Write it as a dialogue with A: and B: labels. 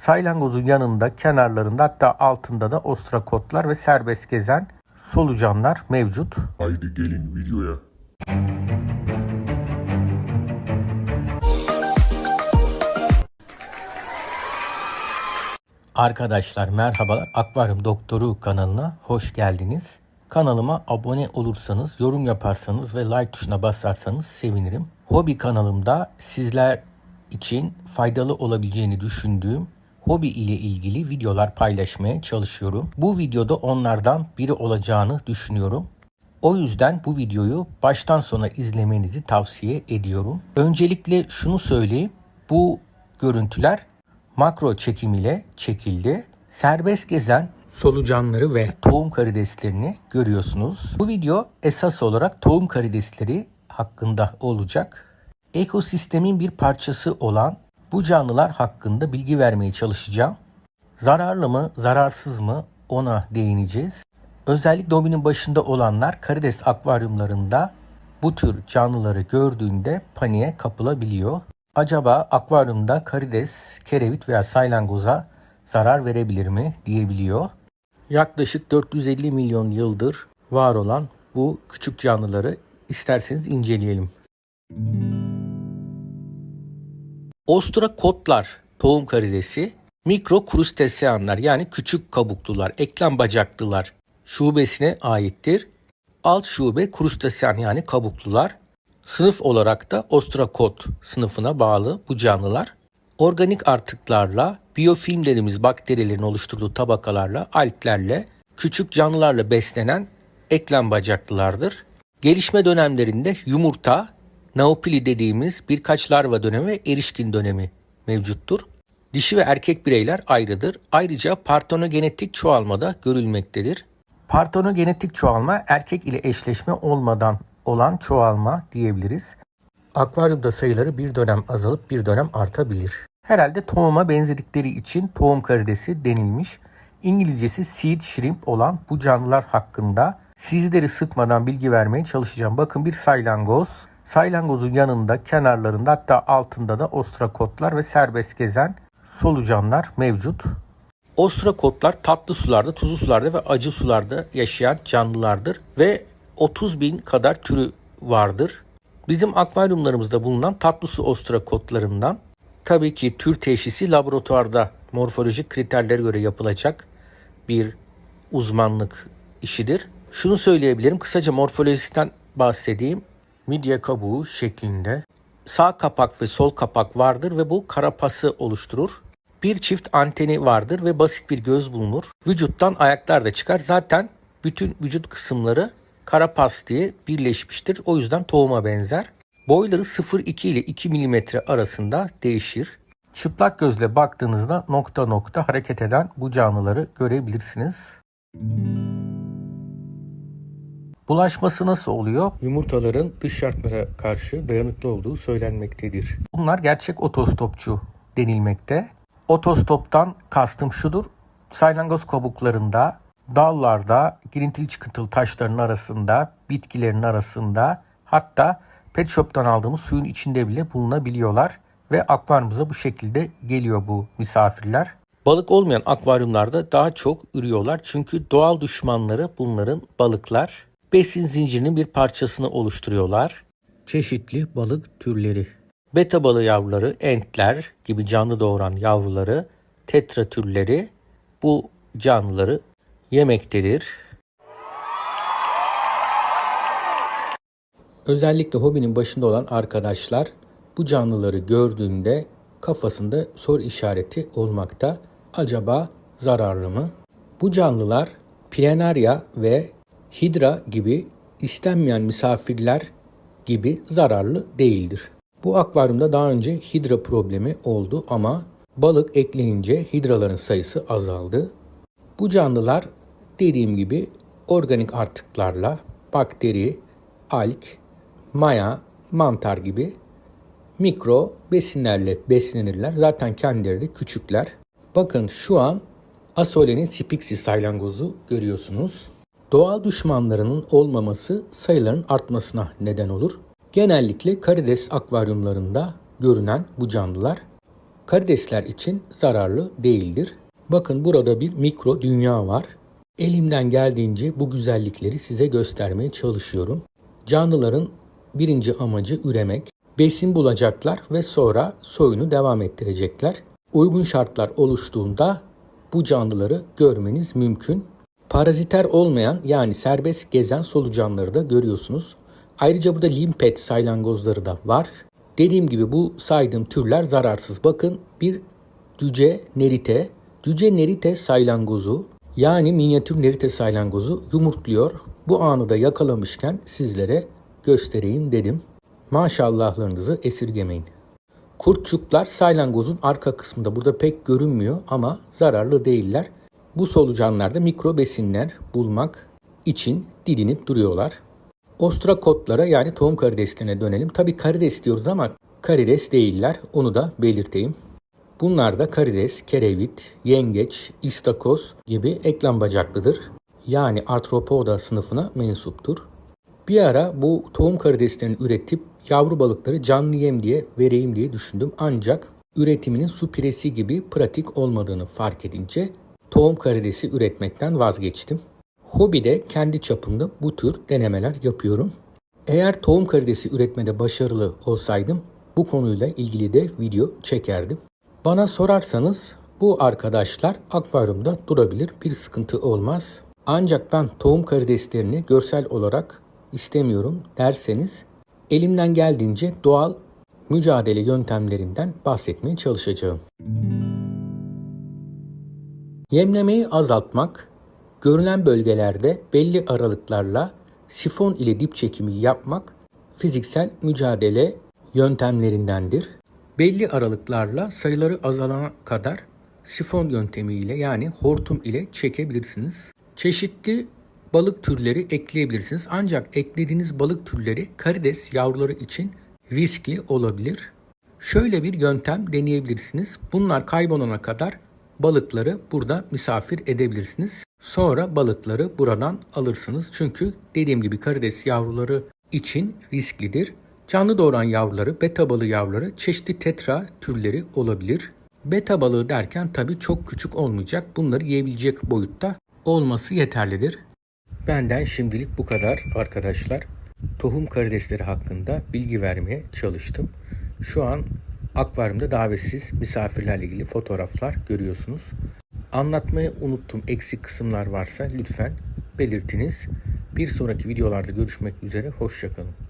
A: Saylangozun yanında, kenarlarında hatta altında da ostrakotlar ve serbest gezen solucanlar mevcut.
B: Haydi gelin videoya.
A: Arkadaşlar merhabalar. Akvaryum Doktoru kanalına hoş geldiniz. Kanalıma abone olursanız, yorum yaparsanız ve like tuşuna basarsanız sevinirim. Hobi kanalımda sizler için faydalı olabileceğini düşündüğüm hobi ile ilgili videolar paylaşmaya çalışıyorum. Bu videoda onlardan biri olacağını düşünüyorum. O yüzden bu videoyu baştan sona izlemenizi tavsiye ediyorum. Öncelikle şunu söyleyeyim. Bu görüntüler makro çekim ile çekildi. Serbest gezen solucanları ve tohum karideslerini görüyorsunuz. Bu video esas olarak tohum karidesleri hakkında olacak. Ekosistemin bir parçası olan bu canlılar hakkında bilgi vermeye çalışacağım. Zararlı mı, zararsız mı ona değineceğiz. Özellikle hobinin başında olanlar karides akvaryumlarında bu tür canlıları gördüğünde paniğe kapılabiliyor. Acaba akvaryumda karides, kerevit veya saylangoza zarar verebilir mi diyebiliyor. Yaklaşık 450 milyon yıldır var olan bu küçük canlıları isterseniz inceleyelim. Ostrakotlar tohum karidesi, mikro krustaseanlar yani küçük kabuklular, eklem bacaklılar şubesine aittir. Alt şube krustasean yani kabuklular. Sınıf olarak da ostrakot sınıfına bağlı bu canlılar. Organik artıklarla, biyofilm dediğimiz bakterilerin oluşturduğu tabakalarla, altlerle, küçük canlılarla beslenen eklem bacaklılardır. Gelişme dönemlerinde yumurta, naopili dediğimiz birkaç larva dönemi ve erişkin dönemi mevcuttur. Dişi ve erkek bireyler ayrıdır. Ayrıca partonogenetik çoğalmada görülmektedir. Partonogenetik çoğalma erkek ile eşleşme olmadan olan çoğalma diyebiliriz. Akvaryumda sayıları bir dönem azalıp bir dönem artabilir. Herhalde tohuma benzedikleri için tohum karidesi denilmiş. İngilizcesi seed shrimp olan bu canlılar hakkında sizleri sıkmadan bilgi vermeye çalışacağım. Bakın bir saylangoz. Saylangozun yanında, kenarlarında hatta altında da ostrakotlar ve serbest gezen solucanlar mevcut. Ostrakotlar tatlı sularda, tuzlu sularda ve acı sularda yaşayan canlılardır ve 30 bin kadar türü vardır. Bizim akvaryumlarımızda bulunan tatlı su ostrakotlarından tabii ki tür teşhisi laboratuvarda morfolojik kriterlere göre yapılacak bir uzmanlık işidir. Şunu söyleyebilirim, kısaca morfolojisinden bahsedeyim. Midye kabuğu şeklinde sağ kapak ve sol kapak vardır ve bu karapası oluşturur. Bir çift anteni vardır ve basit bir göz bulunur. Vücuttan ayaklar da çıkar. Zaten bütün vücut kısımları karapas diye birleşmiştir. O yüzden tohuma benzer. Boyları 0,2 ile 2 mm arasında değişir. Çıplak gözle baktığınızda nokta nokta hareket eden bu canlıları görebilirsiniz. Bulaşması nasıl oluyor? Yumurtaların dış şartlara karşı dayanıklı olduğu söylenmektedir. Bunlar gerçek otostopçu denilmekte. Otostoptan kastım şudur. Saylangoz kabuklarında, dallarda, girintili çıkıntılı taşların arasında, bitkilerin arasında hatta pet shop'tan aldığımız suyun içinde bile bulunabiliyorlar ve akvaryumumuza bu şekilde geliyor bu misafirler. Balık olmayan akvaryumlarda daha çok ürüyorlar çünkü doğal düşmanları bunların balıklar. Besin zincirinin bir parçasını oluşturuyorlar. Çeşitli balık türleri. Beta balığı yavruları, entler gibi canlı doğuran yavruları, tetra türleri bu canlıları yemektedir. Özellikle hobinin başında olan arkadaşlar bu canlıları gördüğünde kafasında soru işareti olmakta. Acaba zararlı mı? Bu canlılar Planaria ve Hidra gibi istenmeyen misafirler gibi zararlı değildir. Bu akvaryumda daha önce hidra problemi oldu ama balık eklenince hidraların sayısı azaldı. Bu canlılar dediğim gibi organik artıklarla bakteri, alg, maya, mantar gibi mikro besinlerle beslenirler. Zaten kendileri de küçükler. Bakın şu an Asole'nin Spixi saylangozu görüyorsunuz. Doğal düşmanlarının olmaması sayıların artmasına neden olur. Genellikle karides akvaryumlarında görünen bu canlılar Karidesler için zararlı değildir. Bakın burada bir mikro dünya var. Elimden geldiğince bu güzellikleri size göstermeye çalışıyorum. Canlıların birinci amacı üremek. Besin bulacaklar ve sonra soyunu devam ettirecekler. Uygun şartlar oluştuğunda bu canlıları görmeniz mümkün. Paraziter olmayan yani serbest gezen solucanları da görüyorsunuz. Ayrıca burada limpet saylangozları da var. Dediğim gibi bu saydığım türler zararsız. Bakın bir cüce nerite, cüce nerite saylangozu yani minyatür nerite saylangozu yumurtluyor. Bu anı da yakalamışken sizlere göstereyim dedim. Maşallahlarınızı esirgemeyin. Kurtçuklar saylangozun arka kısmında burada pek görünmüyor ama zararlı değiller. Bu solucanlarda mikro besinler bulmak için didinip duruyorlar. Ostrakotlara yani tohum karideslerine dönelim. Tabi karides diyoruz ama karides değiller. Onu da belirteyim. Bunlar da karides, kerevit, yengeç, istakoz gibi eklem bacaklıdır. Yani arthropoda sınıfına mensuptur. Bir ara bu tohum karideslerini üretip yavru balıkları canlı yem diye vereyim diye düşündüm. Ancak üretiminin su piresi gibi pratik olmadığını fark edince tohum karidesi üretmekten vazgeçtim. Hobide kendi çapımda bu tür denemeler yapıyorum. Eğer tohum karidesi üretmede başarılı olsaydım bu konuyla ilgili de video çekerdim. Bana sorarsanız bu arkadaşlar akvaryumda durabilir bir sıkıntı olmaz. Ancak ben tohum karideslerini görsel olarak istemiyorum derseniz elimden geldiğince doğal mücadele yöntemlerinden bahsetmeye çalışacağım. Yemlemeyi azaltmak, görülen bölgelerde belli aralıklarla sifon ile dip çekimi yapmak fiziksel mücadele yöntemlerindendir. Belli aralıklarla sayıları azalana kadar sifon yöntemiyle yani hortum ile çekebilirsiniz. Çeşitli balık türleri ekleyebilirsiniz. Ancak eklediğiniz balık türleri karides yavruları için riskli olabilir. Şöyle bir yöntem deneyebilirsiniz. Bunlar kaybolana kadar balıkları burada misafir edebilirsiniz. Sonra balıkları buradan alırsınız. Çünkü dediğim gibi karides yavruları için risklidir. Canlı doğuran yavruları, beta balığı yavruları çeşitli tetra türleri olabilir. Beta balığı derken tabii çok küçük olmayacak. Bunları yiyebilecek boyutta olması yeterlidir. Benden şimdilik bu kadar arkadaşlar. Tohum karidesleri hakkında bilgi vermeye çalıştım. Şu an akvaryumda davetsiz misafirlerle ilgili fotoğraflar görüyorsunuz. Anlatmayı unuttuğum eksik kısımlar varsa lütfen belirtiniz. Bir sonraki videolarda görüşmek üzere. Hoşçakalın.